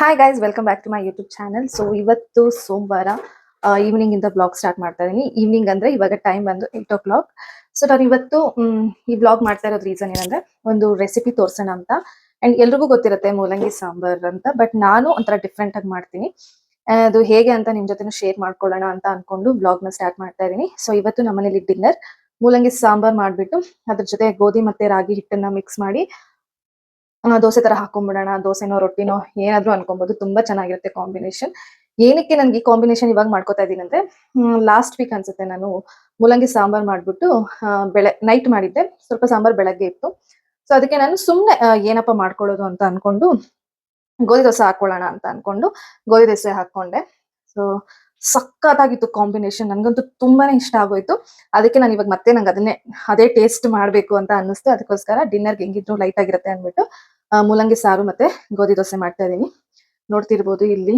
Hi guys welcome back to my YouTube channel so ಇವತ್ತು ಸೋಮವಾರ evening ಇಂದ blog start ಮಾಡ್ತಾ ಇದೀನಿ. ಈವ್ನಿಂಗ್ ಅಂದ್ರೆ ಇವಾಗ ಟೈಮ್ ಬಂದು ಏಟ್ ಓ ಕ್ಲಾಕ್ ಸೊ ನಾನು ಇವತ್ತು ಈ ಬ್ಲಾಗ್ ಮಾಡ್ತಾ ಇರೋದು ರೀಸನ್ ಏನಂದ್ರೆ ಒಂದು ರೆಸಿಪಿ ತೋರ್ಸೋಣ ಅಂತ. ಅಂಡ್ ಎಲ್ರಿಗೂ ಗೊತ್ತಿರುತ್ತೆ ಮೂಲಂಗಿ ಸಾಂಬಾರ್ ಅಂತ ಬಟ್ ನಾನು ಒಂಥರ ಡಿಫ್ರೆಂಟ್ ಆಗಿ ಮಾಡ್ತೀನಿ. ಅದು ಹೇಗೆ ಅಂತ ನಿಮ್ ಜೊತೆ ಶೇರ್ ಮಾಡ್ಕೊಳ್ಳೋಣ ಅಂತ ಬ್ಲಾಗ್ನ ಸ್ಟಾರ್ಟ್ ಮಾಡ್ತಾ ಇದೀನಿ. ಸೊ ಇವತ್ತು ನಮ್ಮನೇಲಿ ಡಿನ್ನರ್ ಮೂಲಂಗಿ ಸಾಂಬಾರ್ ಮಾಡ್ಬಿಟ್ಟು ಅದ್ರ ಜೊತೆ ಗೋಧಿ ಮತ್ತೆ ರಾಗಿ ಹಿಟ್ಟನ್ನ ಮಿಕ್ಸ್ ಮಾಡಿ ದೋಸೆ ತರ ಹಾಕೊಂಡ್ಬಿಡೋಣ ದೋಸೆನೋ, ರೊಟ್ಟಿನೋ ಏನಾದ್ರೂ ಅನ್ಕೊಬಹುದು ತುಂಬಾ ಚೆನ್ನಾಗಿರುತ್ತೆ ಕಾಂಬಿನೇಷನ್ ಏನಕ್ಕೆ ನನ್ಗೆ ಈ ಕಾಂಬಿನೇಷನ್ ಇವಾಗ ಮಾಡ್ಕೋತಾ ಇದೀನಿ ಅಂದ್ರೆ ಲಾಸ್ಟ್ ವೀಕ್ ಅನ್ಸುತ್ತೆ ನಾನು ಮೂಲಂಗಿ ಸಾಂಬಾರ್ ಮಾಡ್ಬಿಟ್ಟು ಬೆಳೆ ನೈಟ್ ಮಾಡಿದ್ದೆ. ಸ್ವಲ್ಪ ಸಾಂಬಾರ್ ಬೆಳಗ್ಗೆ ಇತ್ತು. ಸೊ ಅದಕ್ಕೆ ನಾನು ಸುಮ್ನೆ ಏನಪ್ಪ ಮಾಡ್ಕೊಳ್ಳೋದು ಅಂತ ಅನ್ಕೊಂಡು, ಗೋಧಿ ದೋಸೆ ಹಾಕೊಳ್ಳೋಣ ಅಂತ ಅನ್ಕೊಂಡು, ಗೋಧಿ ದೋಸೆ ಹಾಕೊಂಡೆ ಸೊ ಸಕ್ಕತ್ತಾಗಿತ್ತು ಕಾಂಬಿನೇಷನ್ ನನ್ಗಂತೂ ತುಂಬಾನೇ ಇಷ್ಟ ಆಗೋಯ್ತು. ಅದಕ್ಕೆ ನಾನು ಇವಾಗ ಮತ್ತೆ ನಂಗೆ ಅದನ್ನೇ ಅದೇ ಟೇಸ್ಟ್ ಮಾಡ್ಬೇಕು ಅಂತ ಅನ್ನಿಸ್ತು. ಅದಕ್ಕೋಸ್ಕರ ಡಿನ್ನರ್ಗೆ ಹೆಂಗಿದ್ರು ಲೈಟ್ ಆಗಿರುತ್ತೆ ಅಂದ್ಬಿಟ್ಟು ಮೂಲಂಗಿ ಸಾರು ಮತ್ತೆ ಗೋಧಿ ದೋಸೆ ಮಾಡ್ತಾ ಇದ್ದೀನಿ ನೋಡ್ತಿರ್ಬೋದು ಇಲ್ಲಿ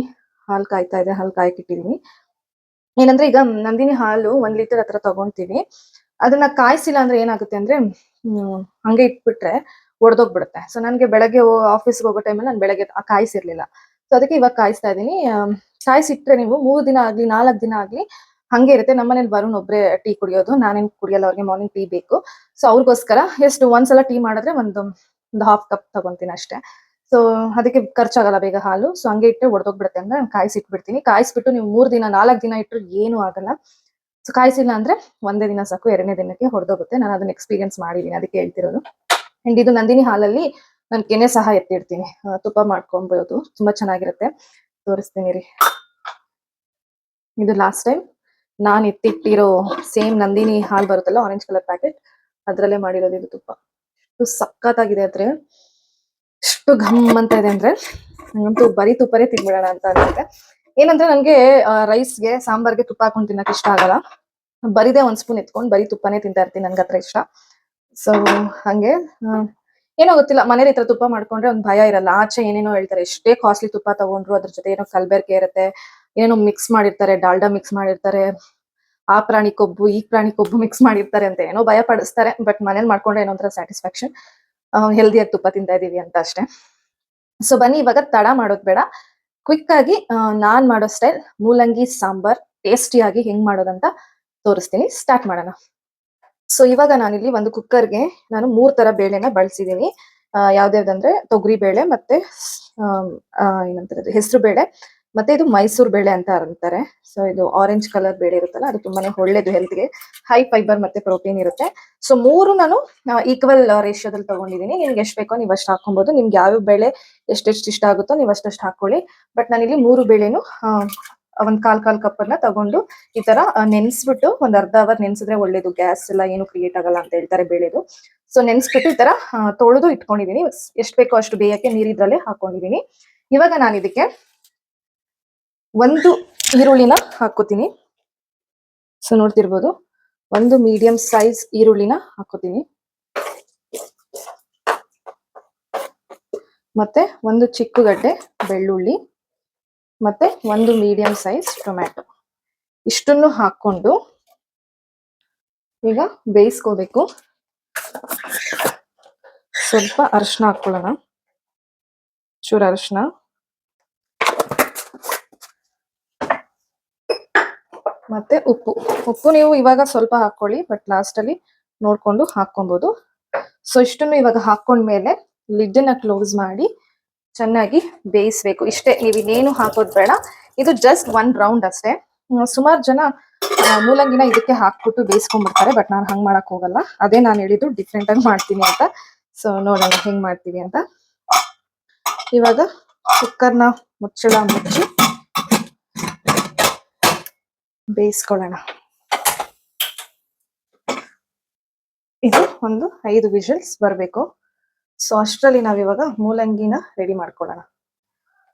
ಹಾಲು ಕಾಯ್ತಾ ಇದೆ, ಹಾಲು ಕಾಯಕ್ಕಿಟ್ಟಿದೀನಿ ಏನಂದ್ರೆ ಈಗ ನಂದಿನಿ ಹಾಲು ಒಂದ್ ಲೀಟರ್ ಹತ್ರ ತಗೊಂತೀನಿ ಅದನ್ನ ಕಾಯಿಸಿಲ್ಲ ಅಂದ್ರೆ ಏನಾಗುತ್ತೆ ಅಂದ್ರೆ ಹಂಗೆ ಇಟ್ಬಿಟ್ರೆ ಒಡ್ದೋಗ್ಬಿಡುತ್ತೆ. ಸೊ ನನ್ಗೆ ಬೆಳಗ್ಗೆ ಆಫೀಸ್ಗೆ ಹೋಗೋ ಟೈಮಲ್ಲಿ ನಾನು ಬೆಳಗ್ಗೆ ಕಾಯಿಸಿರ್ಲಿಲ್ಲ. ಸೊ ಅದಕ್ಕೆ ಇವಾಗ ಕಾಯಿಸ್ತಾ ಆಮ್, ಕಾಯಿಸಿಟ್ರೆ ನೀವು ಮೂರು ದಿನ ಆಗ್ಲಿ ನಾಲ್ಕು ದಿನ ಆಗ್ಲಿ ಹಂಗೆ ಇರುತ್ತೆ. ನಮ್ಮನೇಲಿ ವರುಣ್ ಒಬ್ಬರೇ ಟೀ ಕುಡಿಯೋದು ನಾನೇನ್ ಕುಡಿಯಲ್ಲ ಅವ್ರಿಗೆ ಮಾರ್ನಿಂಗ್ ಟೀ ಬೇಕು. ಸೊ ಅವ್ರಿಗೋಸ್ಕರ ಎಷ್ಟು ಒಂದ್ಸಲ ಟೀ ಮಾಡಿದ್ರೆ ಒಂದು ಒಂದು ಹಾಫ್ ಕಪ್ ತಗೊಂತೀನಿ ಅಷ್ಟೇ. ಸೊ ಅದಕ್ಕೆ ಖರ್ಚಾಗಲ್ಲ ಬೇಗ ಹಾಲು. ಸೊ ಹಂಗೆ ಇಟ್ಟರೆ ಒಡೆದೋಗ್ಬಿಡುತ್ತೆ ಅಂದ್ರೆ ನಾನು ಕಾಯಿಸಿಟ್ಬಿಡ್ತೀನಿ. ಕಾಯಿಸ್ಬಿಟ್ಟು ನೀವು ಮೂರು ದಿನ ನಾಲ್ಕು ದಿನ ಇಟ್ಟರು ಏನು ಆಗಲ್ಲ. ಸೊ ಕಾಯಿಸಿಲ್ಲ ಅಂದ್ರೆ ಒಂದೇ ದಿನ ಸಾಕು ಎರಡನೇ ದಿನಕ್ಕೆ ಹೊಡೆದೋಗುತ್ತೆ ನಾನು ಅದನ್ನ ಎಕ್ಸ್ಪೀರಿಯನ್ಸ್ ಮಾಡಿದ್ದೀನಿ ಅದಕ್ಕೆ ಹೇಳ್ತಿರೋದು. ಅಂಡ್ ಇದು ನಂದಿನಿ ಹಾಲಲ್ಲಿ ನಾನು ಕೆನೆ ಸಹ ಎತ್ತಿಡ್ತೀನಿ ತುಪ್ಪ ಮಾಡ್ಕೊಬೋದು. ತುಂಬಾ ಚೆನ್ನಾಗಿರುತ್ತೆ. ತೋರಿಸ್ತೀನಿ ರೀ. ಇದು ಲಾಸ್ಟ್ ಟೈಮ್ ನಾನು ಎತ್ತಿಟ್ಟಿರೋ ಸೇಮ್ ನಂದಿನಿ ಹಾಲು ಬರುತ್ತಲ್ಲ ಆರೆಂಜ್ ಕಲರ್ ಪ್ಯಾಕೆಟ್ ಅದ್ರಲ್ಲೇ ಮಾಡಿರೋದು ಇದು ತುಪ್ಪ. ಎಷ್ಟು ಸಖತ್ತಾಗಿದೆ ಅಂದ್ರೆ ಎಷ್ಟು ಘಮ್ ಅಂತ ಇದೆ ಅಂದ್ರೆ, ನಂಗಂತೂ ಬರೀ ತುಪ್ಪನೇ ತಿನ್ಬಿಡೋಣ ಅಂತ ಅನ್ಸುತ್ತೆ. ಏನಂದ್ರೆ ನನ್ಗೆ ರೈಸ್ಗೆ ಸಾಂಬಾರ್ಗೆ ತುಪ್ಪ ಹಾಕೊಂಡು ತಿನ್ನಕ್ ಇಷ್ಟ ಆಗಲ್ಲ. ಬರೀದೇ ಒಂದ್ ಸ್ಪೂನ್ ಎತ್ಕೊಂಡು ಬರೀ ತುಪ್ಪನೇ ತಿಂತಾ ಇರ್ತೀನಿ ನನ್ಗೆ ಹತ್ರ ಇಷ್ಟ. ಸೊ ಹಂಗೆ ಏನೋ ಗೊತ್ತಿಲ್ಲ, ಮನೇಲಿ ಈ ತುಪ್ಪ ಮಾಡ್ಕೊಂಡ್ರೆ ಒಂದ್ ಭಯ ಇರಲ್ಲ. ಆಚೆ ಏನೇನೋ ಹೇಳ್ತಾರೆ, ಎಷ್ಟೇ ಕಾಸ್ಟ್ಲಿ ತುಪ್ಪ ತಗೊಂಡ್ರು ಅದ್ರ ಜೊತೆ ಏನೋ ಕಲ್ಬೆರ್ಕೆ ಇರುತ್ತೆ, ಏನೋ ಮಿಕ್ಸ್ ಮಾಡಿರ್ತಾರೆ, ಡಾಲ್ಡಾ ಮಿಕ್ಸ್ ಮಾಡಿರ್ತಾರೆ, ಆ ಪ್ರಾಣಿ ಕೊಬ್ಬು, ಈ ಪ್ರಾಣಿ ಕೊಬ್ಬು ಮಿಕ್ಸ್ ಮಾಡಿರ್ತಾರೆ ಅಂತ ಏನೋ ಭಯ ಪಡಿಸ್ತಾರೆ. ಬಟ್ ಮನೇಲಿ ಮಾಡ್ಕೊಂಡ್ರೆ ಏನೋ ಒಂಥರ ಸ್ಯಾಟಿಸ್ಫ್ಯಾಕ್ಷನ್ ಹೆಲ್ದಿಯಾಗಿ ತುಪ್ಪ ತಿಂತಾ ಇದೀವಿ ಅಂತ ಅಷ್ಟೇ. ಸೊ ಬನ್ನಿ, ಇವಾಗ ತಡ ಮಾಡೋದ್ ಬೇಡ. ಕ್ವಿಕ್ ಆಗಿ ನಾನ್ ಮಾಡೋ ಸ್ಟೈಲ್ ಮೂಲಂಗಿ ಸಾಂಬಾರ್ ಟೇಸ್ಟಿಯಾಗಿ ಹೆಂಗ್ ಮಾಡೋದಂತ ತೋರಿಸ್ತೀನಿ. ಸ್ಟಾರ್ಟ್ ಮಾಡೋಣ. ಸೊ ಇವಾಗ ನಾನಿಲ್ಲಿ ಒಂದು ಕುಕ್ಕರ್ಗೆ ನಾನು ಮೂರ್ ತರ ಬೇಳೆನ ಬಳಸಿದೀನಿ. ಯಾವ್ದ್ಯಾವ್ದಂದ್ರೆ ತೊಗರಿ ಬೇಳೆ ಮತ್ತೆ ಏನಂತಾರೆ ಹೆಸರು ಬೇಳೆ ಮತ್ತೆ ಇದು ಮೈಸೂರು ಬೇಳೆ ಅಂತ ಅಂತಾರೆ. ಸೊ ಇದು ಆರೆಂಜ್ ಕಲರ್ ಬೇಳೆ ಇರುತ್ತಲ್ಲ, ಅದು ತುಂಬಾನೇ ಒಳ್ಳೇದು ಹೆಲ್ತ್ಗೆ ಹೈ ಫೈಬರ್ ಮತ್ತೆ ಪ್ರೋಟೀನ್ ಇರುತ್ತೆ. ಸೊ ಮೂರು ನಾನು ಈಕ್ವಲ್ ರೇಷಿಯೋದಲ್ಲಿ ತಗೊಂಡಿದ್ದೀನಿ ನಿಮ್ಗೆ ಎಷ್ಟು ಬೇಕೋ ನೀವು ಅಷ್ಟು ಹಾಕೊಬಹುದು ನಿಮ್ಗೆ ಯಾವ ಬೇಳೆ ಎಷ್ಟೆಷ್ಟು ಇಷ್ಟ ಆಗುತ್ತೋ ನೀವು ಅಷ್ಟಷ್ಟು ಹಾಕೊಳ್ಳಿ ಬಟ್ ನಾನಿಲ್ಲಿ ಮೂರು ಬೇಳೆನು ಒಂದ್ ಕಾಲ್ ಕಾಲ್ ಕಪ್ ಅನ್ನ ತಗೊಂಡು ಈ ತರ ನೆನ್ಸ್ಬಿಟ್ಟು ಒಂದ್ ಅರ್ಧ ಅವರ್ ನೆನ್ಸಿದ್ರೆ ಒಳ್ಳೇದು. ಗ್ಯಾಸ್ ಎಲ್ಲ ಏನು ಕ್ರಿಯೇಟ್ ಆಗಲ್ಲ ಅಂತ ಹೇಳ್ತಾರೆ ಬೇಳೆದು. ಸೊ ನೆನ್ಸ್ಬಿಟ್ಟು ಈ ತರ ತೊಳೆದು ಇಟ್ಕೊಂಡಿದೀನಿ. ಎಷ್ಟು ಬೇಕೋ ಅಷ್ಟು ಬೇಯಕ್ಕೆ ನೀರಿದ್ರಲ್ಲೇ ಹಾಕೊಂಡಿದೀನಿ. ಇವಾಗ ನಾನು ಇದಕ್ಕೆ ಒಂದು ಈರುಳ್ಳಿನ ಹಾಕೋತೀನಿ ಸೊ ನೋಡ್ತಿರ್ಬೋದು. ಒಂದು ಮೀಡಿಯಂ ಸೈಜ್ ಈರುಳ್ಳಿನ ಹಾಕೋತೀನಿ ಮತ್ತೆ ಒಂದು ಚಿಕ್ಕಗಡ್ಡೆ ಬೆಳ್ಳುಳ್ಳಿ. ಮತ್ತೆ ಒಂದು ಮೀಡಿಯಂ ಸೈಜ್ ಟೊಮ್ಯಾಟೊ ಇಷ್ಟನ್ನು ಹಾಕೊಂಡು ಈಗ ಬೇಯಿಸ್ಕೋಬೇಕು. ಸ್ವಲ್ಪ ಅರಿಶಿನ ಹಾಕೊಳ್ಳೋಣ. ಚೂರು ಅರಿಶಿನ. ಮತ್ತೆ ಉಪ್ಪು. ಉಪ್ಪು ನೀವು ಇವಾಗ ಸ್ವಲ್ಪ ಹಾಕೊಳ್ಳಿ ಬಟ್ ಲಾಸ್ಟ್ ಅಲ್ಲಿ ನೋಡ್ಕೊಂಡು ಹಾಕೊಬಹುದು ಸೊ ಇಷ್ಟನ್ನು ಇವಾಗ ಹಾಕೊಂಡ್ಮೇಲೆ ಲಿಡ್ನ ಕ್ಲೋಸ್ ಮಾಡಿ ಚೆನ್ನಾಗಿ ಬೇಯಿಸ್ಬೇಕು. ಇಷ್ಟೇ, ನೀವು ಇನ್ನೇನು ಹಾಕೋದು ಬೇಡ. ಇದು ಜಸ್ಟ್ ಒನ್ ರೌಂಡ್ ಅಷ್ಟೇ. ಸುಮಾರು ಜನ ಮೂಲಂಗಿನ ಇದಕ್ಕೆ ಹಾಕ್ಬಿಟ್ಟು ಬೇಯಿಸ್ಕೊಂಡ್ಬಿಡ್ತಾರೆ ಬಟ್ ನಾನು ಹಂಗ್ ಮಾಡಕ್ ಹೋಗಲ್ಲ. ಅದೇ ನಾನು ಹೇಳಿದ್ದು ಡಿಫ್ರೆಂಟ್ ಆಗಿ ಮಾಡ್ತೀನಿ ಅಂತ. ಸೊ ನೋಡೋಣ ಹೆಂಗ್ ಮಾಡ್ತೀವಿ ಅಂತ. ಇವಾಗ ಕುಕ್ಕರ್ನ ಮುಚ್ಚಳ ಮುಚ್ಚಿ ಬೇಯಿಸ್ಕೊಳ್ಳೋಣ. ಇದು ಒಂದು ಐದು ವಿಷಲ್ಸ್ ಬರಬೇಕು. ಸೊ ಅಷ್ಟರಲ್ಲಿ ನಾವಿವಾಗ ಮೂಲಂಗಿನ ರೆಡಿ ಮಾಡ್ಕೊಳ್ಳೋಣ.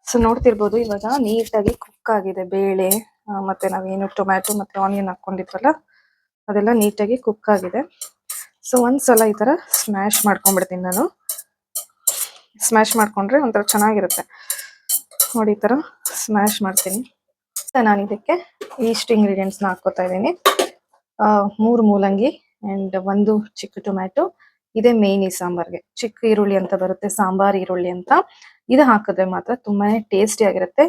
ಸೊ ನೋಡ್ತಿರ್ಬೋದು ಇವಾಗ ನೀಟಾಗಿ ಕುಕ್ ಆಗಿದೆ ಬೇಳೆ ಮತ್ತೆ ನಾವೇನು ಟೊಮ್ಯಾಟೊ ಮತ್ತೆ ಆನಿಯನ್ ಹಾಕೊಂಡಿದ್ವಲ್ಲ ಅದೆಲ್ಲ ನೀಟಾಗಿ ಕುಕ್ ಆಗಿದೆ. ಸೊ ಒಂದ್ಸಲ ಈ ತರ ಸ್ಮ್ಯಾಶ್ ಮಾಡ್ಕೊಂಡ್ಬಿಡ್ತೀನಿ ನಾನು. ಸ್ಮ್ಯಾಶ್ ಮಾಡ್ಕೊಂಡ್ರೆ ಒಂಥರ ಚೆನ್ನಾಗಿರುತ್ತೆ. ನೋಡಿ ಈ ತರ ಸ್ಮ್ಯಾಶ್ ಮಾಡ್ತೀನಿ. ನಾನು ಇದಕ್ಕೆ ಈಸ್ಟ್ ಇಂಗ್ರೀಡಿಯೆಂಟ್ಸ್ನ ಹಾಕೋತಾ ಇದ್ದೀನಿ. ಮೂರು ಮೂಲಂಗಿ ಅಂಡ್ ಒಂದು ಚಿಕ್ಕ ಟೊಮ್ಯಾಟೊ. ಇದೇ ಮೇನ್ ಈ ಸಾಂಬಾರ್ಗೆ. ಚಿಕ್ಕ ಈರುಳ್ಳಿ ಅಂತ ಬರುತ್ತೆ, ಸಾಂಬಾರ್ ಈರುಳ್ಳಿ ಅಂತ. ಇದು ಹಾಕಿದ್ರೆ ಮಾತ್ರ ತುಂಬಾನೇ ಟೇಸ್ಟಿ ಆಗಿರುತ್ತೆ.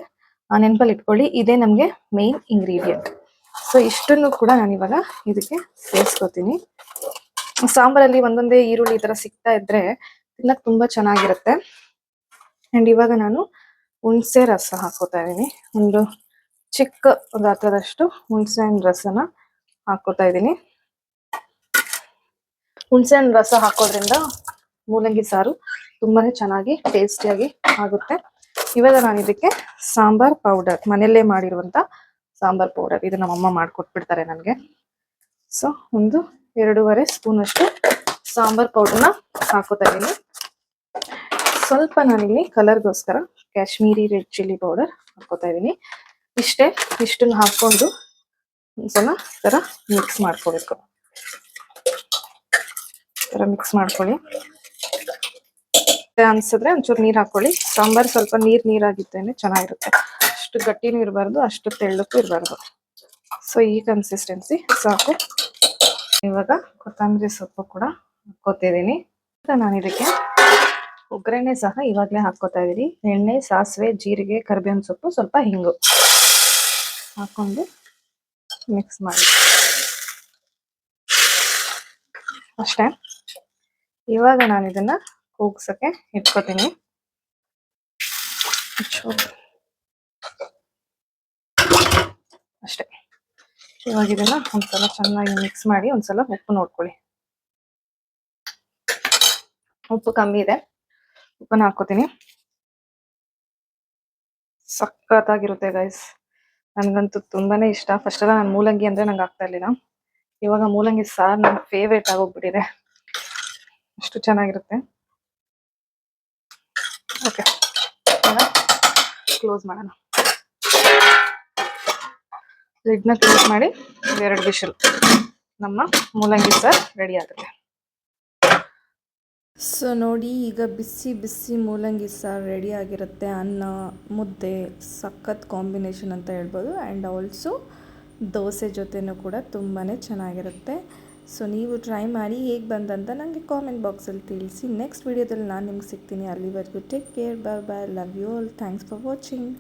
ನೆನಪಲ್ಲಿ ಇಟ್ಕೊಳ್ಳಿ ಇದೇ ನಮ್ಗೆ ಮೇನ್ ಇಂಗ್ರೀಡಿಯಂಟ್ ಸೊ ಇಷ್ಟನ್ನು ಕೂಡ ನಾನು ಇವಾಗ ಇದಕ್ಕೆ ಸೇರಿಸ್ಕೋತೀನಿ. ಸಾಂಬಾರಲ್ಲಿ ಒಂದೊಂದೇ ಈರುಳ್ಳಿ ಈ ತರ ಸಿಗ್ತಾ ಇದ್ರೆ ತಿನ್ನಕ್ ತುಂಬಾ ಚೆನ್ನಾಗಿರುತ್ತೆ. ಅಂಡ್ ಇವಾಗ ನಾನು ಹುಣಸೆ ರಸ ಹಾಕೋತಾ ಇದ್ದೀನಿ. ಒಂದು ಚಿಕ್ಕ, ಒಂದು ಹತ್ರದಷ್ಟು ಹುಣಸೆ ಹಣ್ಣು ರಸನ ಹಾಕೋತಾ ಇದ್ದೀನಿ. ಹುಣಸೆ ಹಣ್ಣು ರಸ ಹಾಕೋದ್ರಿಂದ ಮೂಲಂಗಿ ಸಾರು ತುಂಬಾನೇ ಚೆನ್ನಾಗಿ ಟೇಸ್ಟಿಯಾಗಿ ಆಗುತ್ತೆ. ಇವಾಗ ನಾನು ಇದಕ್ಕೆ ಸಾಂಬಾರ್ ಪೌಡರ್, ಮನೆಯಲ್ಲೇ ಮಾಡಿರುವಂತ ಸಾಂಬಾರ್ ಪೌಡರ್ ಇದು ನಮ್ಮಮ್ಮ ಮಾಡ್ಕೊಟ್ಬಿಡ್ತಾರೆ ನನಗೆ. ಸೊ, ಒಂದು ಎರಡೂವರೆ ಸ್ಪೂನ್ ಅಷ್ಟು ಸಾಂಬಾರ್ ಪೌಡರ್ನ ಹಾಕೋತಾ ಇದ್ದೀನಿ. ಸ್ವಲ್ಪ ನಾನಿಲ್ಲಿ ಕಲರ್ಗೋಸ್ಕರ ಕಾಶ್ಮೀರಿ ರೆಡ್ ಚಿಲ್ಲಿ ಪೌಡರ್ ಹಾಕೋತಾ ಇದ್ದೀನಿ. ಇಷ್ಟೇ ಇಷ್ಟನ್ನ ಹಾಕೊಂಡು ಒಂದ್ಸಲ ಈ ತರ ಮಿಕ್ಸ್ ಮಾಡ್ಕೋಬೇಕು. ತರ ಮಿಕ್ಸ್ ಮಾಡ್ಕೊಳ್ಳಿ. ಅನ್ಸಿದ್ರೆ ಒಂಚೂರು ನೀರು ಹಾಕೊಳ್ಳಿ. ಸಾಂಬಾರ್ ಸ್ವಲ್ಪ ನೀರ್ ನೀರಾಗಿದ್ದೇನೆ, ಚೆನ್ನಾಗಿರುತ್ತೆ. ಅಷ್ಟು ಗಟ್ಟಿನೂ ಇರಬಾರ್ದು, ಅಷ್ಟು ತೆಳ್ಳಕ್ಕೂ ಇರಬಾರ್ದು. ಸೊ ಈ ಕನ್ಸಿಸ್ಟೆನ್ಸಿ ಸಾಕು. ಇವಾಗ ಕೊತ್ತಂಬರಿ ಸೊಪ್ಪು ಕೂಡ ಹಾಕೋತಿದ್ದೀನಿ ನಾನು ಇದಕ್ಕೆ ಒಗ್ಗರಣೆ ಸಹ ಇವಾಗಲೇ ಹಾಕೋತಾ ಇದ್ದೀನಿ. ಎಣ್ಣೆ, ಸಾಸಿವೆ, ಜೀರಿಗೆ, ಕರ್ಬೇವಿನ ಸೊಪ್ಪು, ಸ್ವಲ್ಪ ಹಿಂಗು. ಹಾಕೊಂಡು ಮಿಕ್ಸ್ ಮಾಡಿ. ಅಷ್ಟೇ. ಇವಾಗ ನಾನು ಇದನ್ನ ಕೂಗ್ಸಕ್ಕೆ ಇಟ್ಕೋತೀನಿ. ಅಷ್ಟೇ. ಇವಾಗ ಇದನ್ನ ಒಂದ್ಸಲ ಚೆನ್ನಾಗಿ ಮಿಕ್ಸ್ ಮಾಡಿ ಒಂದ್ಸಲ ಉಪ್ಪು ನೋಡ್ಕೊಳ್ಳಿ. ಉಪ್ಪು ಕಮ್ಮಿ ಇದೆ. ಉಪ್ಪನ್ನ ಹಾಕೋತೀನಿ ಸಖತ್ತಾಗಿರುತ್ತೆ ಗೈಸ್ ನನ್ಗಂತೂ ತುಂಬಾನೇ ಇಷ್ಟ. ಫಸ್ಟ್ ಎಲ್ಲ ನಾನು ಮೂಲಂಗಿ ಅಂದ್ರೆ ನಂಗೆ ಆಗ್ತಾ ಇರ್ಲಿಲ್ಲ. ಇವಾಗ ಮೂಲಂಗಿ ಸಾರ್ ನನ್ನ ಫೇವ್ರೇಟ್ ಆಗೋಗ್ಬಿಟ್ಟಿದೆ ಅಷ್ಟು ಚೆನ್ನಾಗಿರುತ್ತೆ. ಓಕೆ ಕ್ಲೋಸ್ ಮಾಡೋಣ. ಲಿಡ್ನ ಕ್ಲೋಸ್ ಮಾಡಿ ಎರಡು ಬಿಸಿಲು. ನಮ್ಮ ಮೂಲಂಗಿ ಸಾರ್ ರೆಡಿ ಆಗುತ್ತೆ. ಸೊ ನೋಡಿ, ಈಗ ಬಿಸಿ ಬಿಸಿ ಮೂಲಂಗಿ ಸಾರು ರೆಡಿ ಆಗಿರುತ್ತೆ. ಅನ್ನ, ಮುದ್ದೆ, ಸಖತ್ ಕಾಂಬಿನೇಷನ್ ಅಂತ ಹೇಳ್ಬೋದು. ಆ್ಯಂಡ್ ಆಲ್ಸೋ ದೋಸೆ ಜೊತೆನೂ ಕೂಡ ತುಂಬಾ ಚೆನ್ನಾಗಿರುತ್ತೆ. ಸೊ ನೀವು ಟ್ರೈ ಮಾಡಿ ಹೇಗೆ ಬಂದಂತ ನನಗೆ ಕಾಮೆಂಟ್ ಬಾಕ್ಸಲ್ಲಿ ತಿಳಿಸಿ. ನೆಕ್ಸ್ಟ್ ವಿಡಿಯೋದಲ್ಲಿ ನಾನು ನಿಮ್ಗೆ ಸಿಗ್ತೀನಿ. ಅಲ್ಲಿವರೆಗೂ take care bye bye love you all thanks for watching